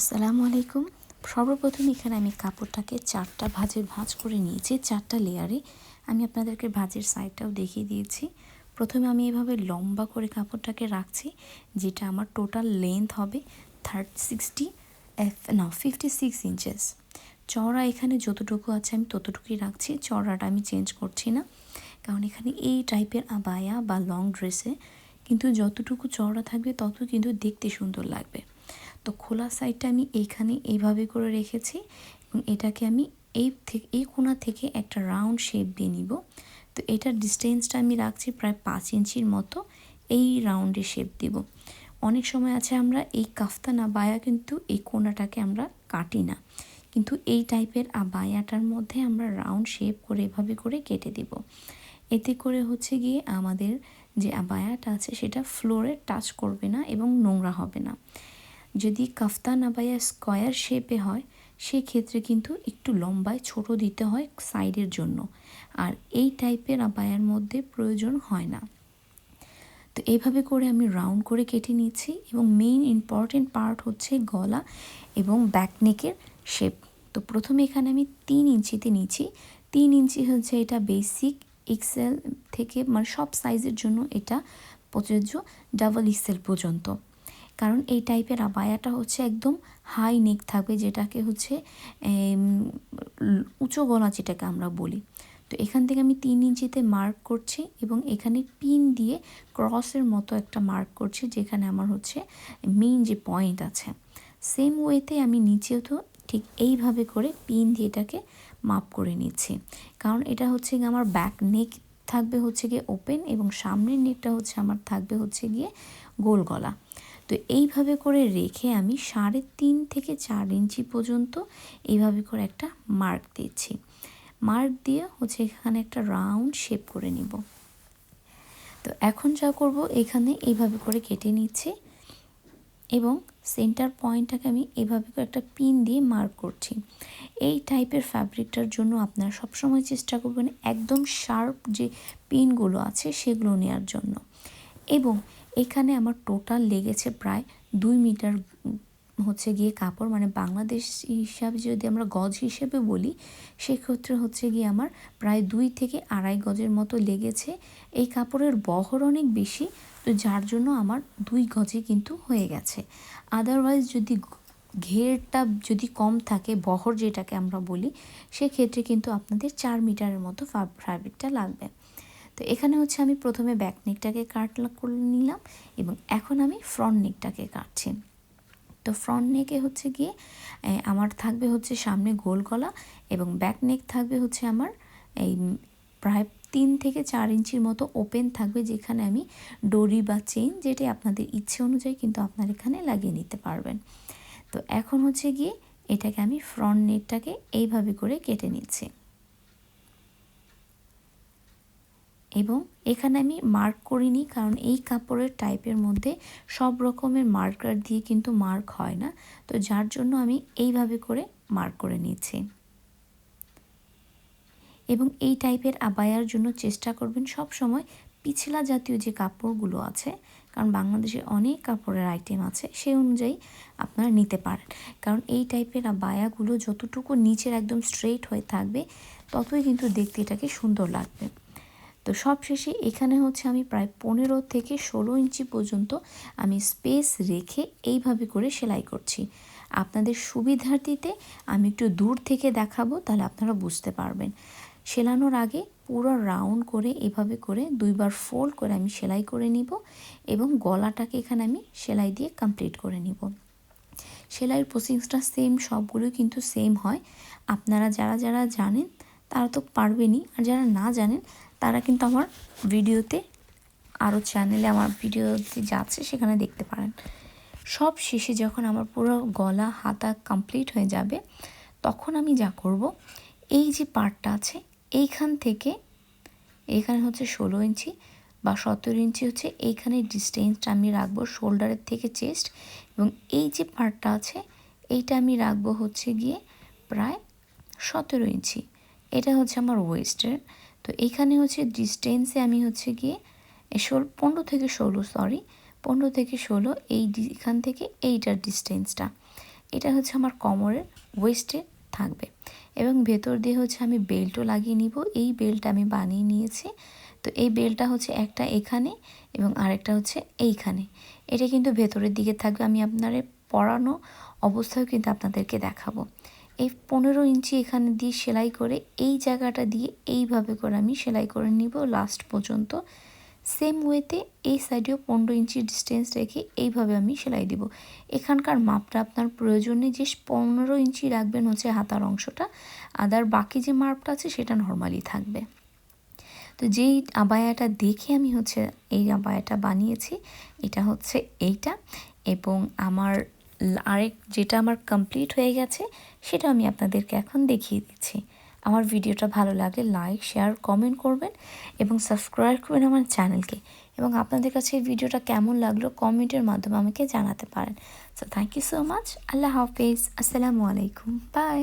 আসসালামু আলাইকুম। সর্বপ্রথম এখানে আমি কাপড়টাকে চারটা ভাজে ভাঁজ করে নিয়েছি, চারটা লেয়ারে। আমি আপনাদেরকে ভাজের সাইডটাও দেখিয়ে দিয়েছি। প্রথমে আমি এভাবে লম্বা করে কাপড়টাকে রাখছি, যেটা আমার টোটাল লেন্থ হবে থার্ড সিক্সটি এফ না ফিফটি সিক্স ইঞ্চেস চওড়া এখানে যতটুকু আছে আমি ততটুকুই রাখছি চড়াটা আমি চেঞ্জ করছি না। কারণ এখানে এই টাইপের আবায়া বা লং ড্রেসে কিন্তু যতটুকু চওড়া থাকবে তত কিন্তু দেখতে সুন্দর লাগবে। তো খোলা সাইডটা আমি এইখানে এইভাবে করে রেখেছি এবং এটাকে আমি এই থেকে এই কোনা থেকে একটা রাউন্ড শেপ দিয়ে নিব। তো এটার ডিস্টেন্সটা আমি রাখছি প্রায় পাঁচ ইঞ্চির মতো এই রাউন্ডে শেপ দিব। অনেক সময় আছে আমরা এই কাফতানা বায়া কিন্তু এই কোনাটাকে আমরা কাটি না। কিন্তু এই টাইপের আবায়াটার মধ্যে আমরা রাউন্ড শেপ করে এভাবে করে কেটে দিব। এতে করে হচ্ছে গিয়ে আমাদের যে আবায়াটা আছে সেটা ফ্লোরে টাচ করবে না এবং নোংরা হবে না। যদি কাফতান আবায়া স্কোয়ার শেপে হয়, সেক্ষেত্রে কিন্তু একটু লম্বায় ছোট দিতে হয় সাইডের জন্য। আর এই টাইপের আবায়ার মধ্যে প্রয়োজন হয় না। তো এইভাবে করে আমি রাউন্ড করে কেটে নিচ্ছি এবং মেইন ইম্পর্টেন্ট পার্ট হচ্ছে গলা এবং ব্যাকনেকের শেপ। তো প্রথমে এখানে আমি তিন ইঞ্চিতে নিচ্ছি। তিন ইঞ্চি হচ্ছে এটা বেসিক এক্সেল থেকে মানে সব সাইজের জন্য এটা প্রযোজ্য ডাবল এক্সেল পর্যন্ত। কারণ এই টাইপের আবায়াটা হচ্ছে একদম হাই নেক থাকবে, যেটাকে হচ্ছে উঁচু গলা যেটাকে আমরা বলি। তো এখান থেকে আমি তিন ইঞ্চিতে মার্ক করছি এবং এখানে পিন দিয়ে ক্রসের মতো একটা মার্ক করছি, যেখানে আমার হচ্ছে মেইন যে পয়েন্ট আছে। সেম ওয়েতে আমি নিচেও তো ঠিক এইভাবে করে পিন দিয়ে এটাকে মাপ করে নিচ্ছি। কারণ এটা হচ্ছে গিয়ে আমার ব্যাক নেক থাকবে হচ্ছে গিয়ে ওপেন এবং সামনের নেকটা হচ্ছে আমার থাকবে হচ্ছে গিয়ে গোল গলা। তো এইভাবে করে রেখে আমি সাড়ে তিন থেকে চার ইঞ্চি পর্যন্ত এইভাবে করে একটা মার্ক দিচ্ছি। মার্ক দিয়ে হচ্ছে এখানে একটা রাউন্ড শেপ করে নিব। তো এখন যা করব, এখানে এইভাবে করে কেটে নিচ্ছি এবং সেন্টার পয়েন্টটাকে আমি এভাবে করে একটা পিন দিয়ে মার্ক করছি। এই টাইপের ফ্যাব্রিকটার জন্য আপনারা সবসময় চেষ্টা করবেন একদম শার্প যে পিনগুলো আছে সেগুলো নেওয়ার জন্য। এবং এখানে আমার টোটাল লেগেছে প্রায় দুই মিটার, হচ্ছে গিয়ে কাপড়। মানে বাংলাদেশ হিসাবে যদি আমরা গজ হিসেবে বলি, সেক্ষেত্রে হচ্ছে গিয়ে আমার প্রায় দুই থেকে আড়াই গজের মতো লেগেছে। এই কাপড়ের বহর অনেক বেশি, তো যার জন্য আমার দুই গজে কিন্তু হয়ে গেছে। আদারওয়াইজ যদি ঘেরটা যদি কম থাকে, বহর যেটাকে আমরা বলি, সেক্ষেত্রে কিন্তু আপনাদের চার মিটারের মতো ফ্যাব্রিকটা লাগবে। তো এখানে হচ্ছে আমি প্রথমে ব্যাক নেকটাকে কাট করে নিলাম এবং এখন আমি ফ্রন্ট নেকটাকে কাটছি। তো ফ্রন্ট নেকে হচ্ছে গিয়ে আমার থাকবে হচ্ছে সামনে গোল গলা এবং ব্যাক নেক থাকবে হচ্ছে আমার এই প্রায় তিন থেকে চার ইঞ্চির মতো ওপেন থাকবে যেখানে আমি ডরি বা চেন যেটি আপনাদের ইচ্ছে অনুযায়ী কিন্তু আপনার এখানে লাগিয়ে নিতে পারবেন। তো এখন হচ্ছে গিয়ে এটাকে আমি ফ্রন্ট নেকটাকে এইভাবে করে কেটে নিচ্ছি। এবং এখানে আমি মার্ক করিনি কারণ এই কাপড়ের টাইপের মধ্যে সব রকমের মার্কার দিয়ে কিন্তু মার্ক হয় না। তো যার জন্য আমি এইভাবে করে মার্ক করে নিয়েছি। এবং এই টাইপের আবায়ার জন্য চেষ্টা করবেন সব সময় পিছলা জাতীয় যে কাপড়গুলো আছে, কারণ বাংলাদেশে অনেক কাপড়ের আইটেম আছে সেই অনুযায়ী আপনারা নিতে পারেন। কারণ এই টাইপের বায়াগুলো যতটুকু নিচের একদম স্ট্রেট হয়ে থাকবে, ততই কিন্তু দেখতে এটাকে সুন্দর লাগবে। তো সব শেষে এখানে হচ্ছে আমি প্রায় পনেরো থেকে ষোলো ইঞ্চি পর্যন্ত আমি স্পেস রেখে এইভাবে করে সেলাই করছি। আপনাদের সুবিধার্থীতে আমি একটু দূর থেকে দেখাবো, তাহলে আপনারা বুঝতে পারবেন। সেলানোর আগে পুরো রাউন্ড করে এভাবে করে দুইবার ফোল্ড করে আমি সেলাই করে নিব এবং গলাটাকে এখানে আমি সেলাই দিয়ে কমপ্লিট করে নিব। সেলাইয়ের প্রসেসটা সেম সবগুলো কিন্তু সেম হয়। আপনারা যারা যারা জানেন তারা তো পারবেনই, আর যারা না জানেন তারা কিন্তু আমার ভিডিওতে আরও চ্যানেলে আমার ভিডিওতে যাচ্ছে সেখানে দেখতে পারেন। সব শেষে যখন আমার পুরো গলা, হাতা কমপ্লিট হয়ে যাবে, তখন আমি যা করব, এই যে পার্টটা আছে, এইখান থেকে, এইখানে হচ্ছে ষোলো ইঞ্চি বা সতেরো ইঞ্চি হচ্ছে এইখানে ডিস্টেন্সটা আমি রাখব শোল্ডারের থেকে চেস্ট এবং এই যে পার্টটা আছে, এইটা আমি রাখব হচ্ছে গিয়ে প্রায় সতেরো ইঞ্চি। এটা হচ্ছে আমার ওয়েস্টের তো এখানে হচ্ছে ডিস্টেন্সে আমি হচ্ছে গিয়ে ষোলো, পনেরো থেকে ষোলো সরি পনেরো থেকে ষোলো, এই এখান থেকে এইটার ডিস্টেন্সটা এটা হচ্ছে আমার কোমরের ওয়েস্টে থাকবে। এবং ভেতর দিয়ে হচ্ছে আমি বেল্টও লাগিয়ে নিব। এই বেল্ট আমি বানিয়ে নিয়েছি। তো এই বেল্টটা হচ্ছে একটা এখানে এবং আরেকটা হচ্ছে এইখানে। এটা কিন্তু ভেতরের দিকে থাকবে। আমি আপনার পরানো অবস্থায় কিন্তু আপনাদেরকে দেখাবো। এই পনেরো ইঞ্চি এখানে দিয়ে সেলাই করে, এই জায়গাটা দিয়ে এইভাবে করে আমি সেলাই করে নিব লাস্ট পর্যন্ত। সেম ওয়েতে এই সাইডেও পনেরো ইঞ্চি ডিস্টেন্স রেখে এইভাবে আমি সেলাই দিব। এখানকার মাপটা আপনার প্রয়োজনে যে পনেরো ইঞ্চি রাখবেন হচ্ছে হাতার অংশটা, আদার বাকি যে মাপটা আছে সেটা নর্মালি থাকবে। তো যেই আবায়াটা দেখে আমি হচ্ছে এই আবায়াটা বানিয়েছি, এটা হচ্ছে এইটা এবং আমার আরেক যেটা আমার কমপ্লিট হয়ে গেছে, সেটা আমি আপনাদেরকে এখন দেখিয়ে দিচ্ছি। আমার ভিডিওটা ভালো লাগলে লাইক শেয়ার কমেন্ট করবেন এবং সাবস্ক্রাইব করবেন আমার চ্যানেলকে এবং আপনাদের কাছে এই ভিডিওটা কেমন লাগল কমেন্টের মাধ্যমে আমাকে জানাতে পারেন। So thank you so much much আল্লাহ হাফিজ। আসসালামু আলাইকুম। বাই